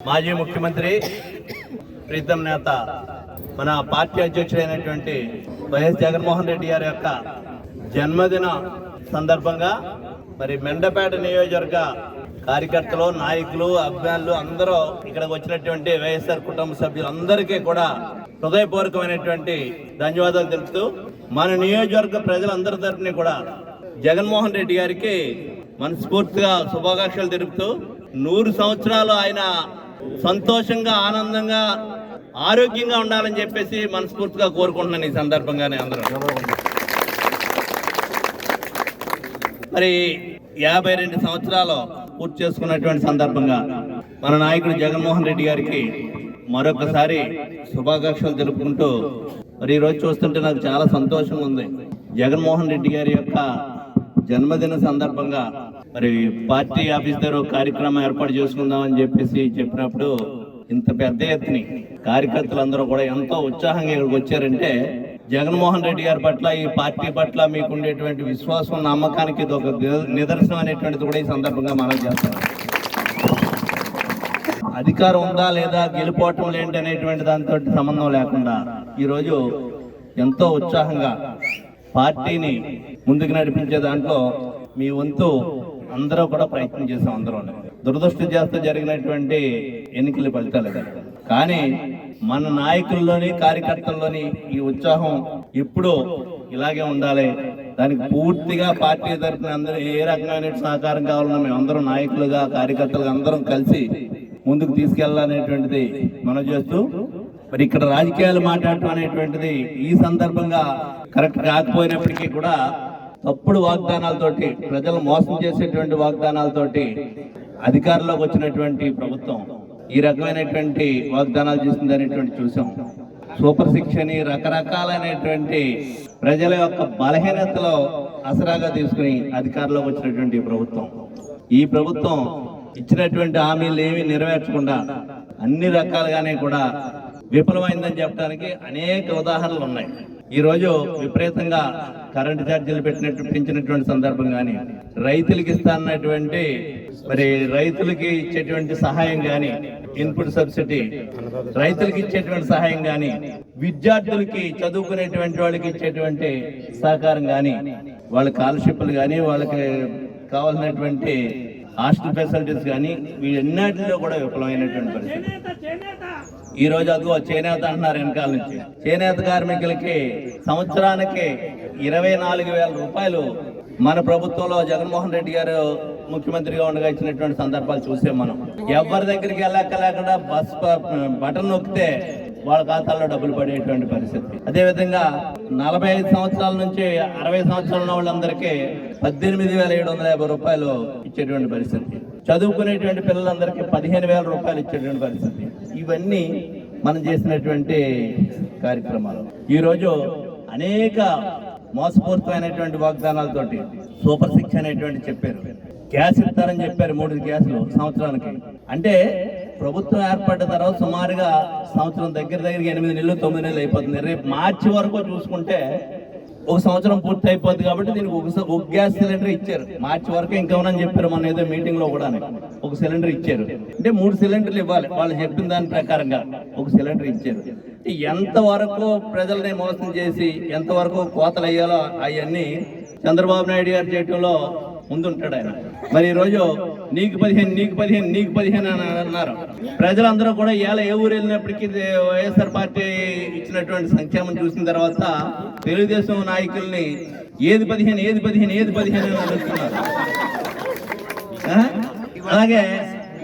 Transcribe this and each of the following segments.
మాజీ ముఖ్యమంత్రి ప్రీతం నేత మన పార్టీ అధ్యక్షుడైనటువంటి వైఎస్ జగన్మోహన్ రెడ్డి గారి యొక్క జన్మదిన సందర్భంగా మరి మెండపేట నియోజకవర్గ కార్యకర్తలు నాయకులు అభిమానులు అందరూ ఇక్కడికి వచ్చినటువంటి వైఎస్ఆర్ కుటుంబ సభ్యులందరికీ కూడా హృదయపూర్వకమైనటువంటి ధన్యవాదాలు తెలుపుతూ మన నియోజకవర్గ ప్రజలందరి తరఫున కూడా జగన్మోహన్ రెడ్డి గారికి మనస్ఫూర్తిగా శుభాకాంక్షలు తెలుపుతూ నూరు సంవత్సరాలు ఆయన సంతోషంగా ఆనందంగా ఆరోగ్యంగా ఉండాలని చెప్పేసి మనస్ఫూర్తిగా కోరుకుంటున్నాను ఈ సందర్భంగానే అందరూ. మరి యాభై రెండు సంవత్సరాలు పూర్తి చేసుకున్నటువంటి సందర్భంగా మన నాయకుడు జగన్మోహన్ రెడ్డి గారికి మరొకసారి శుభాకాంక్షలు తెలుపుకుంటూ మరి ఈరోజు చూస్తుంటే నాకు చాలా సంతోషంగా ఉంది. జగన్మోహన్ రెడ్డి గారి యొక్క జన్మదిన సందర్భంగా మరి పార్టీ ఆఫీస్ దగ్గర కార్యక్రమం ఏర్పాటు చేసుకుందామని చెప్పేసి చెప్పినప్పుడు ఇంత పెద్ద ఎత్తుని కార్యకర్తలందరూ కూడా ఎంతో ఉత్సాహంగా ఇక్కడికి వచ్చారంటే జగన్మోహన్ రెడ్డి గారి పట్ల ఈ పార్టీ పట్ల మీకు ఉండేటువంటి విశ్వాసం నమ్మకానికి ఇది ఒక నిదర్శనం అనేటువంటిది కూడా ఈ సందర్భంగా మనం చేస్తాం. అధికారం ఉందా లేదా గెలిపోవటం ఏంటి అనేటువంటి దాంతో సంబంధం లేకుండా ఈరోజు ఎంతో ఉత్సాహంగా పార్టీని ముందుకు నడిపించే దాంట్లో మీ వంతు అందరూ కూడా ప్రయత్నం చేసాం అందరూ. దురదృష్ట చేస్తూ జరిగినటువంటి ఎన్నికల ఫలితాలు కానీ మన నాయకుల్లోని కార్యకర్తల్లోని ఈ ఉత్సాహం ఎప్పుడూ ఇలాగే ఉండాలి. దానికి పూర్తిగా పార్టీ తరఫున అందరూ ఏ రకమైన సహకారం కావాలన్నా మేము అందరం నాయకులుగా కార్యకర్తలుగా అందరం కలిసి ముందుకు తీసుకెళ్ళాలనేటువంటిది మనం చేస్తూ మరి ఇక్కడ రాజకీయాలు మాట్లాడటం అనేటువంటిది ఈ సందర్భంగా కరెక్ట్ కాకపోయినప్పటికీ కూడా తప్పుడు వాగ్దానాలతోటి ప్రజలు మోసం చేసేటువంటి వాగ్దానాలతోటి అధికారంలోకి వచ్చినటువంటి ప్రభుత్వం ఈ రకమైనటువంటి వాగ్దానాలు చేసింది అనేటువంటి చూసాం. సూపర్ శిక్షని రకరకాలైనటువంటి ప్రజల యొక్క బలహీనతలో అసరాగా తీసుకుని అధికారంలోకి వచ్చినటువంటి ప్రభుత్వం. ఈ ప్రభుత్వం ఇచ్చినటువంటి హామీలు ఏమీ నెరవేర్చకుండా అన్ని రకాలుగానే కూడా విఫలమైందని చెప్పడానికి అనేక ఉదాహరణలు ఉన్నాయి. ఈ రోజు విపరీతంగా కరెంటు ఛార్జీలు పెట్టినట్టు పెంచినటువంటి సందర్భం కానీ రైతులకి ఇస్తానన్నటువంటి మరి రైతులకి ఇచ్చేటువంటి సహాయం కానీ ఇన్పుట్ సబ్సిడీ రైతులకి ఇచ్చేటువంటి సహాయం కానీ విద్యార్థులకి చదువుకునేటువంటి వాళ్ళకి ఇచ్చేటువంటి సహకారం కానీ వాళ్ళ స్కాలర్షిప్లు కానీ వాళ్ళకి కావాల్సినటువంటి హాస్టల్ ఫెసిలిటీస్ కానీ వీటన్నిటిలో కూడా విఫలమైనటువంటి పరిస్థితి. ఈ రోజు అదిగో చేనేత అంటున్నారు వెనకాల నుంచి. చేనేత కార్మికులకి సంవత్సరానికి ఇరవై నాలుగు వేల రూపాయలు మన ప్రభుత్వంలో జగన్మోహన్ రెడ్డి గారు ముఖ్యమంత్రిగా ఉండగా ఇచ్చినటువంటి సందర్భాలు చూసాం మనం. ఎవరి దగ్గరికి వెళ్ళక లేకుండా బస్ బటన్ నొక్కితే వాళ్ళ ఖాతాల్లో డబ్బులు పడేటువంటి పరిస్థితి. అదేవిధంగా నలభై ఐదు సంవత్సరాల నుంచి అరవై సంవత్సరాల ఉన్న వాళ్ళందరికీ పద్దెనిమిది వేల ఏడు వందల యాభై రూపాయలు ఇచ్చేటువంటి పరిస్థితి. చదువుకునేటువంటి పిల్లలందరికీ పదిహేను వేల రూపాయలు ఇచ్చేటువంటి పరిస్థితి. ఇవన్నీ మనం చేసినటువంటి కార్యక్రమాలు. ఈరోజు అనేక మోసపూరితమైనటువంటి వాగ్దానాలతోటి సూపర్ సిక్స్ అనేటువంటి చెప్పారు. గ్యాస్ ఇస్తారని చెప్పారు మూడు గ్యాసులు సంవత్సరానికి. అంటే ప్రభుత్వం ఏర్పడ్డ తర్వాత సుమారుగా సంవత్సరం దగ్గర దగ్గర ఎనిమిది నెలలు తొమ్మిది నెలలు అయిపోతుంది. రేపు మార్చి వరకు చూసుకుంటే ఒక సంవత్సరం పూర్తి అయిపోద్ది కాబట్టి దీనికి ఒక ఒక గ్యాస్ సిలిండర్ ఇచ్చారు. మార్చి వరకు ఇంకా ఉందని చెప్పారు మన ఏదో మీటింగ్లో కూడా ఒక సిలిండర్ ఇచ్చారు. అంటే మూడు సిలిండర్లు ఇవ్వాలి. వాళ్ళు చెప్పిన దాని ప్రకారంగా ఒక సిలిండర్ ఇచ్చారు. ఎంత వరకు ప్రజల్ని మోసం చేసి ఎంతవరకు కోతలు అయ్యాలో అవన్నీ చంద్రబాబు నాయుడు గారి చేయటంలో ముందుంటాడు ఆయన. మరి ఈ రోజు నీకు పదిహేను నీకు పదిహేను నీకు పదిహేను అని అన్నారు. ప్రజలందరూ కూడా ఇవాళ ఏ ఊరు వెళ్ళినప్పటికీ ఇది వైఎస్ఆర్ పార్టీ ఇచ్చినటువంటి సంక్షేమం చూసిన తర్వాత తెలుగుదేశం నాయకుల్ని ఏది పదిహేను ఏది పదిహేను ఏది పదిహేను అని అడుగుతున్నారు. ఆ? అలాగే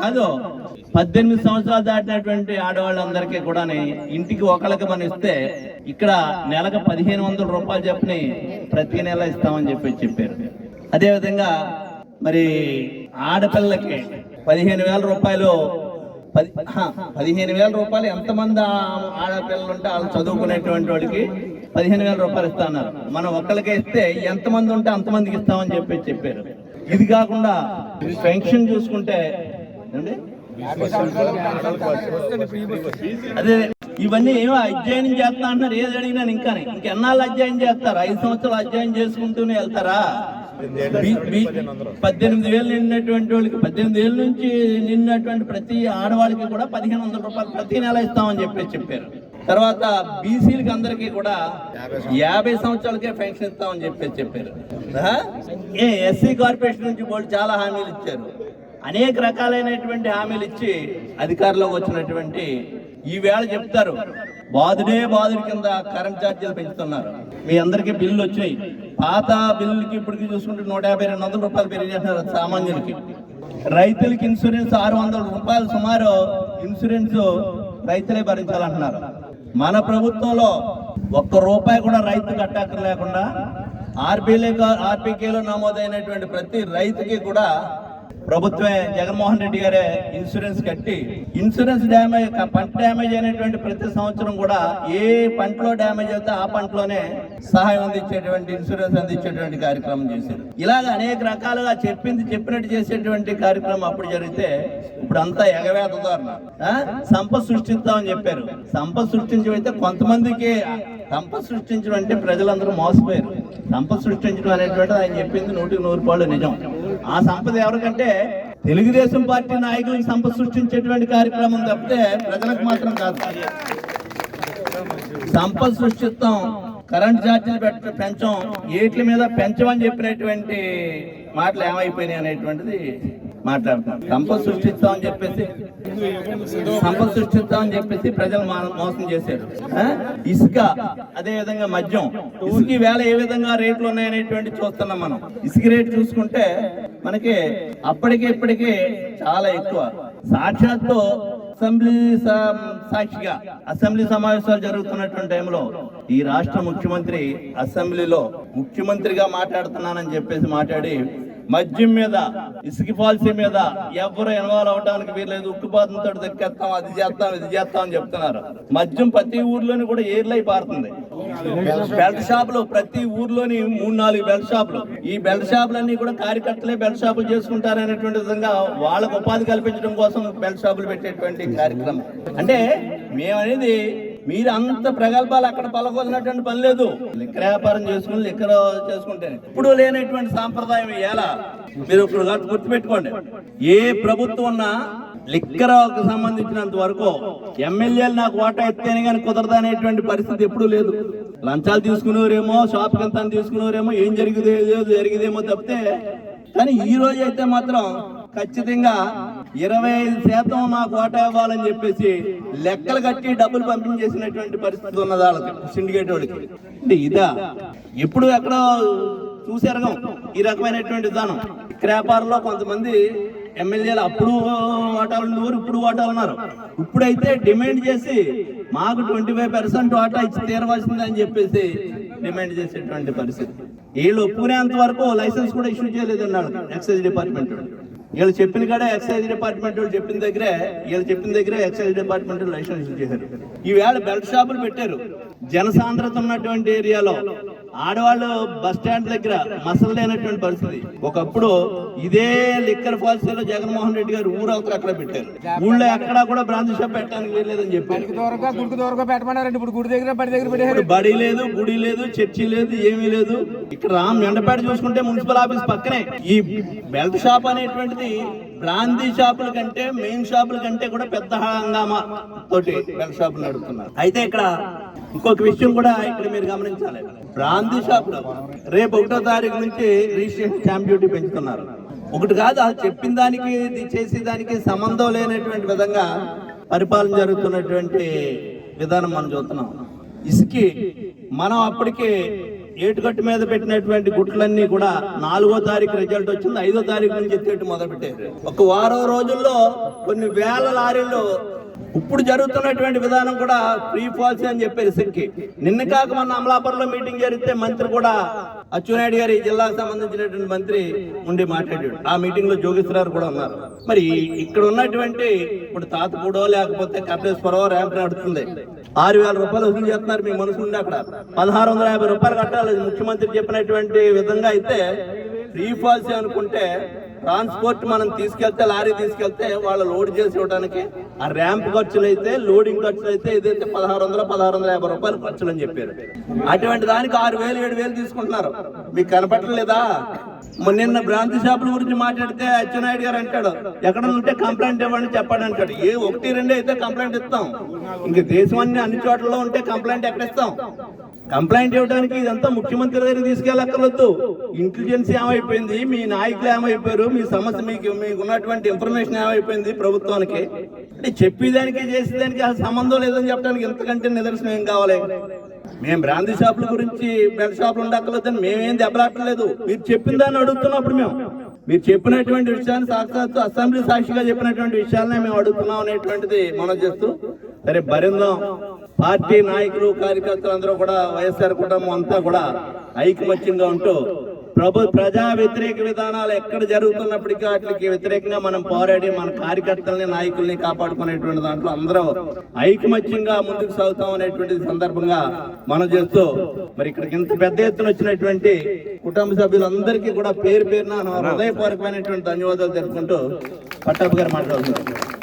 కాదు పద్దెనిమిది సంవత్సరాలు దాటినటువంటి ఆడవాళ్ళందరికీ కూడా ఇంటికి ఒకళ్ళకి మనం ఇస్తే ఇక్కడ నెలకు పదిహేను వందల రూపాయలు చెప్పని ప్రతి నెల ఇస్తామని చెప్పి చెప్పారు. అదేవిధంగా మరి ఆడపిల్లలకి పదిహేను వేల రూపాయలు పది పదిహేను వేల రూపాయలు ఎంతమంది ఆడపిల్లలు ఉంటే వాళ్ళు చదువుకునేటువంటి వాడికి పదిహేను వేల రూపాయలు ఇస్తా అన్నారు. మనం ఒక్కరికి ఇస్తే ఎంతమంది ఉంటే అంతమందికి ఇస్తామని చెప్పి చెప్పారు. ఇది కాకుండా పెన్షన్ చూసుకుంటే అదే ఇవన్నీ ఏమో అధ్యయనం చేస్తా అంటున్నారు. ఏది అడిగినా ఇంకా ఇంకెన్నాళ్ళు అధ్యయనం చేస్తారు? ఐదు సంవత్సరాలు అధ్యయనం చేసుకుంటూనే వెళ్తారా? పద్దెనిమిది వేలు నిండినటువంటి వాళ్ళకి పద్దెనిమిది వేల నుంచి నిన్నటువంటి ప్రతి ఆడవాళ్ళకి కూడా పదిహేను వందల రూపాయలు ప్రతి నెల ఇస్తామని చెప్పి చెప్పారు. తర్వాత బీసీలకి అందరికీ కూడా యాభై సంవత్సరాలకే పెన్షన్ ఇస్తామని చెప్పి చెప్పారు? ఏ ఎస్సీ కార్పొరేషన్ నుంచి వాళ్ళు చాలా హామీలు ఇచ్చారు. అనేక రకాలైనటువంటి హామీలు ఇచ్చి అధికారంలోకి వచ్చినటువంటి ఈ వేళ చెప్తారు. బాధుడే బాధుడి కింద కరెంట్ ఛార్జీలు పెంచుతున్నారు. మీ అందరికీ బిల్లు వచ్చాయి. పాత బిల్లుకి ఇప్పటికి చూసుకుంటే నూట యాభై రెండు వందల రూపాయలు పెరిగేస్తున్నారు సామాన్యులకి. రైతులకి ఇన్సూరెన్స్ ఆరు వందల రూపాయలు సుమారు ఇన్సూరెన్స్ రైతులే భరించాలంటున్నారు. మన ప్రభుత్వంలో ఒక్క రూపాయి కూడా రైతు కట్టాకర లేకుండా ఆర్బీలే ఆర్బీకేలో నమోదైనటువంటి ప్రతి రైతుకి కూడా ప్రభుత్వమే జగన్మోహన్ రెడ్డి గారే ఇన్సూరెన్స్ కట్టి ఇన్సూరెన్స్ డ్యామేజ్ పంట డ్యామేజ్ అయినటువంటి ప్రతి సంవత్సరం కూడా ఏ పంటలో డ్యామేజ్ అయితే ఆ పంటలోనే సహాయం అందించేటువంటి ఇన్సూరెన్స్ అందించేటువంటి కార్యక్రమం చేశారు. ఇలాగ అనేక రకాలుగా చెప్పింది చెప్పినట్టు చేసేటువంటి కార్యక్రమం అప్పుడు జరిగితే ఇప్పుడు అంతా ఎగవేత ఆ? సంపద సృష్టిస్తామని చెప్పారు. సంపద సృష్టించడం అయితే కొంతమందికి సంపద సృష్టించడం అంటే ప్రజలందరూ మోసపోయారు. సంపద సృష్టించడం అనేటువంటిది ఆయన చెప్పింది నూటికి నూరు పాళ్ళు నిజం. ఆ సంపద ఎవరికంటే తెలుగుదేశం పార్టీ నాయకులకు సంపద సృష్టించేటువంటి కార్యక్రమం తప్పితే ప్రజలకు మాత్రం కాదు. సంపద సృష్టిస్తాం కరెంట్ ఛార్జీలు పెట్ట పెంచం ఏట్ల మీద పెంచమని చెప్పినటువంటి మాటలు ఏమైపోయినాయి అనేటువంటిది మాట్లాడతాం సంపద సృష్టిస్తామని చెప్పేసి సంపద సృష్టిస్తామని చెప్పేసి ప్రజలు మోసం చేశారు. ఇసుక అదే విధంగా మద్యం. ఇసుక వేళ ఏ విధంగా రేట్లు ఉన్నాయనేటువంటి చూస్తున్నాం మనం. ఇసుక రేటు చూసుకుంటే మనకి అప్పటికి ఇప్పటికి చాలా ఎక్కువ. సాక్షాత్తు అసెంబ్లీ సా- సాక్షిగా అసెంబ్లీ సమావేశాలు జరుగుతున్నటువంటి టైంలో ఈ రాష్ట్ర ముఖ్యమంత్రి అసెంబ్లీలో ముఖ్యమంత్రిగా మాట్లాడుతున్నానని చెప్పేసి మాట్లాడి మద్యం మీద ఇసుక పాలసీ మీద ఎవరు ఇన్వాల్వ్ అవడానికి వీర్లేదు ఉక్కుపాతంతో దక్కేస్తాం అది చేస్తాం ఇది చేస్తాం అని చెప్తున్నారు. మద్యం ప్రతి ఊర్లోని కూడా ఏర్లై పారుతుంది. బెల్ట్ షాపులు ప్రతి ఊర్లోని మూడు నాలుగు బెల్ట్ షాపులు. ఈ బెల్ట్ షాపులన్నీ కూడా కార్యకర్తలే బెల్ట్ షాపులు చేసుకుంటారు అనేటువంటి విధంగా వాళ్ళకు ఉపాధి కల్పించడం కోసం బెల్ట్ షాపులు పెట్టేటువంటి కార్యక్రమం. అంటే మేమనేది మీరు అంత ప్రగల్భాలు అక్కడ పలకొసినటువంటి పని లేదు. లిక్కర వ్యాపారం చేసుకుని లిక్కర చేసుకుంటే ఇప్పుడు లేనటువంటి సాంప్రదాయం ఎలా? మీరు ఇప్పుడు గుర్తుపెట్టుకోండి. ఏ ప్రభుత్వం ఉన్నా లిక్కరకు సంబంధించినంత వరకు ఎమ్మెల్యేలు నాకు ఓటా ఎత్తేనే కానీ కుదరదనేటువంటి పరిస్థితి ఎప్పుడూ లేదు. లంచాలు తీసుకునేవారేమో షాప్ కింద తీసుకునేవారేమో ఏం జరిగితే జరిగిదేమో తప్పితే. కానీ ఈ రోజు అయితే మాత్రం ఖచ్చితంగా ఇరవై ఐదు శాతం మాకు ఓటా ఇవ్వాలని చెప్పేసి లెక్కలు కట్టి డబ్బులు పంపించేసినటువంటి పరిస్థితి ఉన్నది వాళ్ళకి సిండికేట్ వాళ్ళకి. అంటే ఇదా? ఎప్పుడు ఎక్కడో చూసారగం ఈ రకమైనటువంటి విధానం. క్రేపార్లో కొంతమంది ఎమ్మెల్యేలు అప్పుడు ఓటాలు ఉండేవారు ఇప్పుడు ఓటాలు ఉన్నారు. ఇప్పుడైతే డిమాండ్ చేసి మాకు ట్వంటీ ఫైవ్ పర్సెంట్ ఓటా ఇచ్చి తీరవలసిందని చెప్పేసి డిమాండ్ చేసేటువంటి పరిస్థితి. వీళ్ళు ఒప్పుకునేంత వరకు లైసెన్స్ కూడా ఇష్యూ చేయలేదు అన్నాడు ఎక్సైజ్ డిపార్ట్మెంట్ వీళ్ళు చెప్పిన కాడే ఎక్సైజ్ డిపార్ట్మెంట్ వాళ్ళు చెప్పిన దగ్గరే వీళ్ళు చెప్పిన దగ్గరే ఎక్సైజ్ డిపార్ట్మెంట్ లైసెన్స్ ఇష్యూ చేశారు ఈవేళ బెల్ట్ షాపులు పెట్టారు. జనసాంద్రత ఉన్నటువంటి ఏరియాలో ఆడవాళ్ళు బస్ స్టాండ్ దగ్గర మసలు లేనటువంటి పరిస్థితి. ఒకప్పుడు ఇదే లిక్కర్ పాలసీలో జగన్మోహన్ రెడ్డి గారు ఊరవతలు అక్కడ పెట్టారు. ఊళ్ళో ఎక్కడా కూడా బ్రాంచ్ షాప్ పెట్టడానికి వీల్లేదని చెప్పారు. ఇప్పుడు గుడి దగ్గర బడి దగ్గర పెట్టారు బడి లేదు గుడి లేదు చర్చి లేదు ఏమీ లేదు. ఇక్కడ రామ్ ఎండపేట చూసుకుంటే మున్సిపల్ ఆఫీస్ పక్కనే. ఈ బెల్ట్ షాప్ అనేటువంటిది బ్రాందీ షాపుల కంటే మెయిన్ షాపుల కంటే కూడా పెద్ద హంగామా తోటి బెల్ట్ షాపులు నడుపుతున్నారు. అయితే ఇక్కడ ఇంకొక విషయం కూడా ఇక్కడ మీరు గమనించాలి. బ్రాందీ షాపులు రేపు ఒకటో తారీఖు నుంచి రిజిస్ట్రేషన్ స్టాంప్ డ్యూటీ పెంచుతున్నారు. ఒకటి కాదు అది చెప్పిన దానికి ఇది చేసే దానికి సంబంధం లేనటువంటి విధంగా పరిపాలన జరుగుతున్నటువంటి విధానం మనం చూస్తున్నాం. ఇసుకి మనం అప్పటికే ఏటుగట్టు మీద పెట్టినటువంటి గుట్లన్నీ కూడా నాలుగో తారీఖు రిజల్ట్ వచ్చింది. ఐదో తారీఖు నుంచి ఎత్తేట్టు మొదలుపెట్టారు. ఒక వారం రోజుల్లో కొన్ని వేల లారీలు ఇప్పుడు జరుగుతున్నటువంటి విధానం కూడా ఫ్రీ పాలసీ అని చెప్పారు సిక్కి నిన్న కాక మొన్న అమలాపురంలో మీటింగ్ జరిగితే మంత్రి కూడా అచ్చునాయుడు గారి జిల్లాకు సంబంధించినటువంటి మంత్రి ఉండి మాట్లాడాడు. ఆ మీటింగ్లో జోగేశ్వరరావు కూడా ఉన్నారు. మరి ఇక్కడ ఉన్నటువంటి ఇప్పుడు తాతపూడో లేకపోతే కపిలేశ్వరో ర్యాంప్ నడుస్తుంది. ఆరు వేల రూపాయలు వసూలు చేస్తున్నారు మీ మనసు ఉండి అక్కడ. పదహారు వందల యాభై రూపాయలు కట్టాలి. ముఖ్యమంత్రి చెప్పినటువంటి విధంగా అయితే ఫ్రీ పాలసీ అనుకుంటే ట్రాన్స్పోర్ట్ మనం తీసుకెళ్తే లారీ తీసుకెళ్తే వాళ్ళు లోడ్ చేసి ఇవ్వడానికి ఆ ర్యాంప్ ఖర్చులు అయితే లోడింగ్ ఖర్చులు అయితే ఇదైతే పదహారు వందల పదహారు వందల యాభై రూపాయలు ఖర్చులు అని చెప్పారు. అటువంటి దానికి ఆరు వేలు ఏడు వేలు తీసుకుంటున్నారు. మీకు కనపట్టలేదా నిన్న భ్రాంతి షాపుల గురించి మాట్లాడితే అచ్చెన్నాయుడు గారు అంటాడు ఎక్కడ ఉంటే కంప్లైంట్ ఇవ్వండి చెప్పండి అంటాడు. ఏ ఒకటి రెండు అయితే కంప్లైంట్ ఇస్తాం. ఇంక దేశం అన్ని అన్ని చోట్లలో ఉంటే కంప్లైంట్ ఎక్కడ ఇస్తాం? కంప్లైంట్ ఇవ్వడానికి ఇదంతా ముఖ్యమంత్రి దగ్గరికి తీసుకెళ్ళక్కర్లొద్దు ఇంటెలిజెన్స్ ఏమైపోయింది? మీ నాయకులు ఏమైపోయారు? మీ సమస్య మీకు మీకు ఉన్నటువంటి ఇన్ఫర్మేషన్ ఏమైపోయింది ప్రభుత్వానికి? అంటే చెప్పేదానికి చేసేదానికి అసలు సంబంధం లేదని చెప్పడానికి ఎంతకంటే నిదర్శనం ఏం కావాలి? మేము బ్రాందీ షాపుల గురించి బెల్ట్ షాపులు ఉండక్కర్లేదని మేమేం దెబ్బలాట్టలేదు. మీరు చెప్పిన దాన్ని అడుగుతున్నప్పుడు మేము మీరు చెప్పినటువంటి విషయాన్ని సాక్షాత్తు అసెంబ్లీ సాక్షిగా చెప్పినటువంటి విషయాలనే మేము అడుగుతున్నాం అనేటువంటిది మనం చేస్తూ సరే భరిందాం పార్టీ నాయకులు కార్యకర్తలు అందరూ కూడా వైఎస్ఆర్ కుటుంబం అంతా కూడా ఐకమత్యంగా ఉంటూ ప్రభు ప్రజా వ్యతిరేక విధానాలు ఎక్కడ జరుగుతున్నప్పటికీ వాటికి వ్యతిరేకంగా మనం పోరాడి మన కార్యకర్తల్ని నాయకుల్ని కాపాడుకునేటువంటి దాంట్లో అందరూ ఐకమత్యంగా ముందుకు సాగుతాం అనేటువంటి సందర్భంగా మనం చేస్తూ మరి ఇక్కడికి ఇంత పెద్ద ఎత్తున వచ్చినటువంటి కుటుంబ సభ్యులందరికీ కూడా పేరు పేరున హృదయపూర్వకమైనటువంటి ధన్యవాదాలు తెలుపుకుంటూ పట్టాపు గారు మాట్లాడుతున్నారు